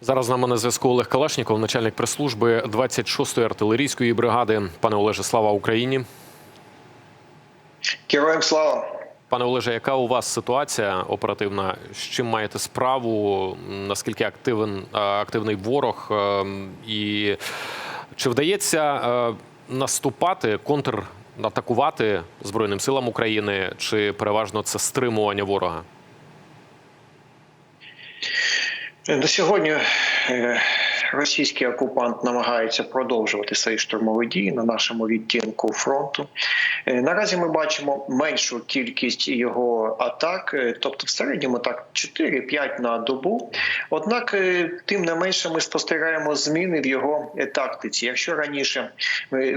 Зараз з нами на зв'язку Олег Калашніков, начальник прес-служби 26-ї артилерійської бригади. Пане Олеже, слава Україні. Героям слава! Пане Олеже, яка у вас ситуація оперативна? З чим маєте справу? Наскільки активен, е, активний ворог? Е, І чи вдається е, наступати, контратакувати Збройним силам України, чи переважно це стримування ворога? На сьогодні е, російський окупант намагається продовжувати свої штурмові дії на нашому відтінку фронту. Е, Наразі ми бачимо меншу кількість його атак, е, тобто в середньому так 4-5 на добу. Однак, е, тим не менше, ми спостерігаємо зміни в його тактиці. Якщо раніше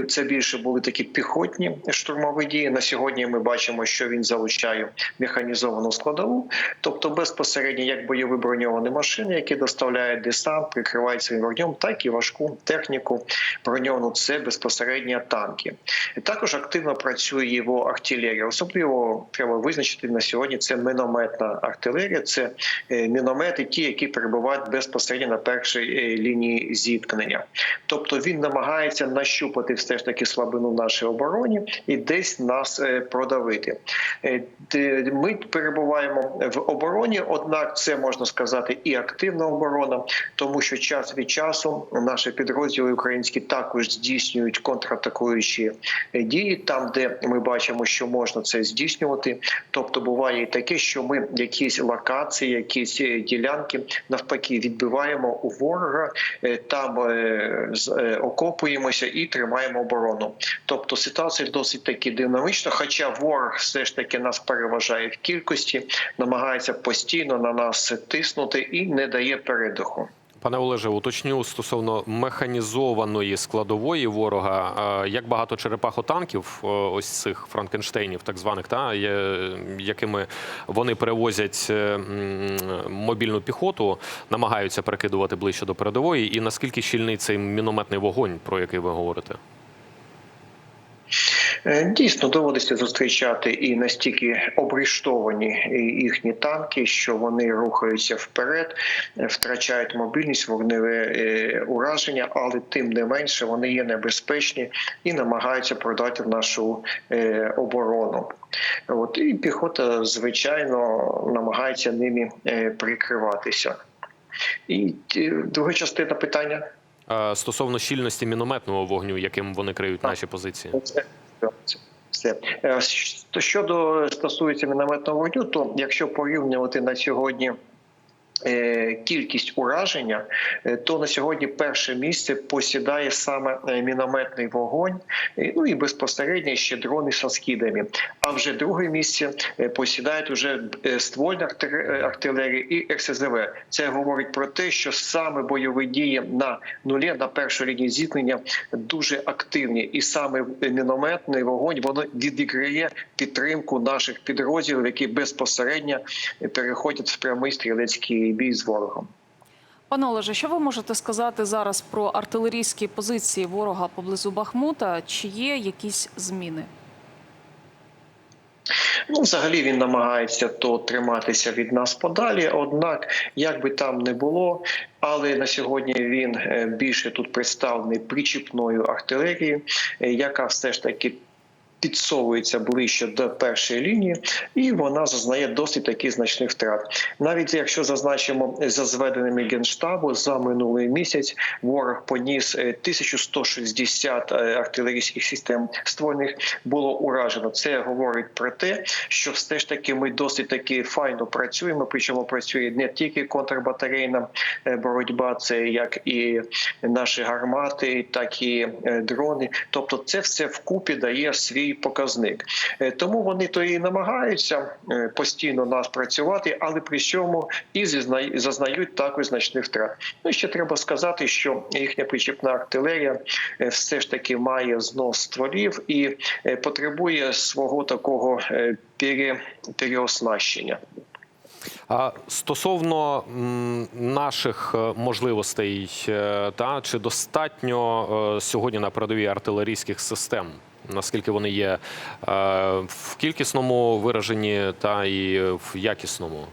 це більше були такі піхотні штурмові дії, на сьогодні ми бачимо, що він залучає механізовану складову, тобто безпосередньо як бойові броньовані машини, які доставляють десант, прикривають своїм вогнем, так і важку техніку броньовану. Це безпосередньо танки. І також активно працює його артилерія. Особливо треба визначити на сьогодні. Це мінометна артилерія, це е, міномети, ті, які перебувають безпосередньо на першій е, лінії зіткнення. Тобто він намагається нащупати все ж таки слабину в нашій обороні і десь нас е, продавити. Ми перебуваємо в обороні, однак це можна сказати і активна оборона, тому що час від часу наші підрозділи українські також здійснюють контратакуючі е, дії там, де ми бачимо, що можна це здійснювати. Тобто буває і таке, що ми якісь локації, якісь е, ділянки навпаки відбиваємо у ворога, е, там окопуємося і тримаємо оборону. Тобто ситуація досить таки динамічна, хоча ворог все ж таки нас переважає в кількості, намагається постійно на нас тиснути і не дає передиху. Пане Олеже, уточню стосовно механізованої складової ворога. Як багато черепахотанків, е, ось цих франкенштейнів, так званих, та якими вони перевозять е, мобільну піхоту, намагаються перекидувати ближче до передової. І наскільки щільний цей мінометний вогонь, про який ви говорите? Е, Дійсно доводиться зустрічати і настільки обріштовані е, їхні танки, що вони рухаються вперед, е, втрачають мобільність, вогневе ураження, але тим не менше вони є небезпечні і намагаються продати нашу оборону. От і піхота, звичайно, намагається ними прикриватися. І друга частина питання. Стосовно щільності мінометного вогню, яким вони криють наші позиції? Все. Е, Щодо стосується мінометного вогню, то якщо порівнювати на сьогодні. Е, Кількість ураження, е, то на сьогодні перше місце посідає саме е, мінометний вогонь, ну і безпосередньо ще дрони з скидами. А вже друге місце посідають уже ствольна артилерія і РСЗВ. Це говорить про те, що саме бойові дії на нулі, на першій лінії зіткнення дуже активні, і саме мінометний вогонь воно відіграє підтримку наших підрозділів, які безпосередньо переходять в прямий стрілецький бій з ворогом. Пане Олеже, що ви можете сказати зараз про артилерійські позиції ворога поблизу Бахмута? Чи є якісь зміни? Ну, взагалі він намагається то триматися від нас подалі. Однак, як би там не було, але на сьогодні він е, більше тут представлений причіпною артилерією, е, яка все ж таки. Підсовується ближче до першої лінії, і вона зазнає досить таки значних втрат. Навіть якщо зазначимо за зведеними генштабу за минулий місяць, ворог поніс е, 1160 е, артилерійських систем ствольних було уражено. Це говорить про те, що все ж таки ми досить таки файно працюємо. Причому працює не тільки контрбатарейна е, боротьба, це як і наші гармати, так і е, дрони. Тобто, це все вкупі дає свій показник. Е, Тому вони то і намагаються е, постійно нас працювати, але при цьому і зазнають також значних втрат. Ну ще треба сказати, що їхня причіпна артилерія е, все ж таки має знос стволів і потребує свого такого пере-. А стосовно наших можливостей, та чи достатньо сьогодні на передовій артилерійських систем? Наскільки вони є е, в кількісному вираженні та і в якісному?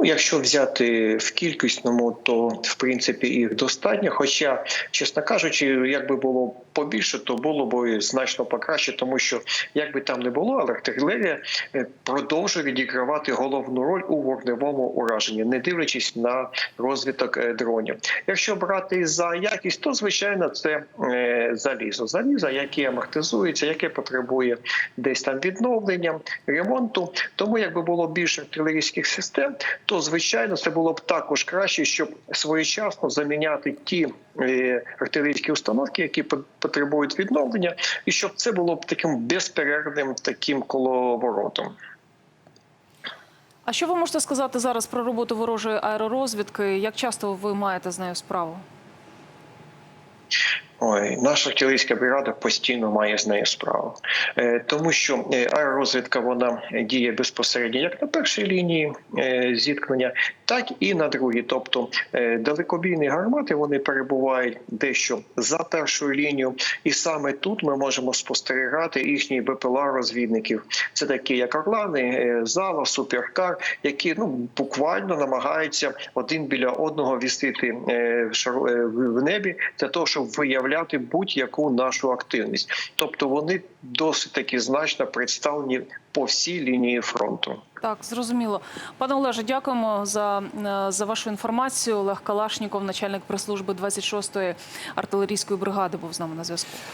Ну, якщо взяти в кількісному, то в принципі їх достатньо. Хоча, чесно кажучи, якби було побільше, то було б значно покраще, тому що як би там не було, але артилерія е, продовжує відігравати головну роль у вогневому ураженні, не дивлячись на розвиток е, дронів. Якщо брати за якість, то звичайно це е, залізо. Залізо, яке амортизується, яке потребує десь там відновлення, ремонту. Тому, якби було більше артилерійських систем, то звичайно це було б також краще, щоб своєчасно заміняти ті е, артилерійські установки, які пот- потребують відновлення, і щоб це було б таким безперервним таким коловоротом. А що ви можете сказати зараз про роботу ворожої аеророзвідки? Як часто ви маєте з нею справу? Ой, наша артилерійська бригада постійно має з нею справу, е, тому що е, аеророзвідка вона діє безпосередньо як на першій лінії е, зіткнення, так і на другій. Тобто е, далекобійні гармати вони перебувають дещо за першою лінією, і саме тут ми можемо спостерігати їхні БПЛА розвідників. Це такі як Орлани, е, Зава, Суперкар, які ну буквально намагаються один біля одного вісити е, в небі для того, щоб виявляти будь-яку нашу активність. Тобто вони досить таки значно представлені по всій лінії фронту. Так, зрозуміло. Пане Олеже, дякуємо за, е, за вашу інформацію. Олег Калашніков, начальник прес-служби 26-ї артилерійської бригади, був з нами на зв'язку.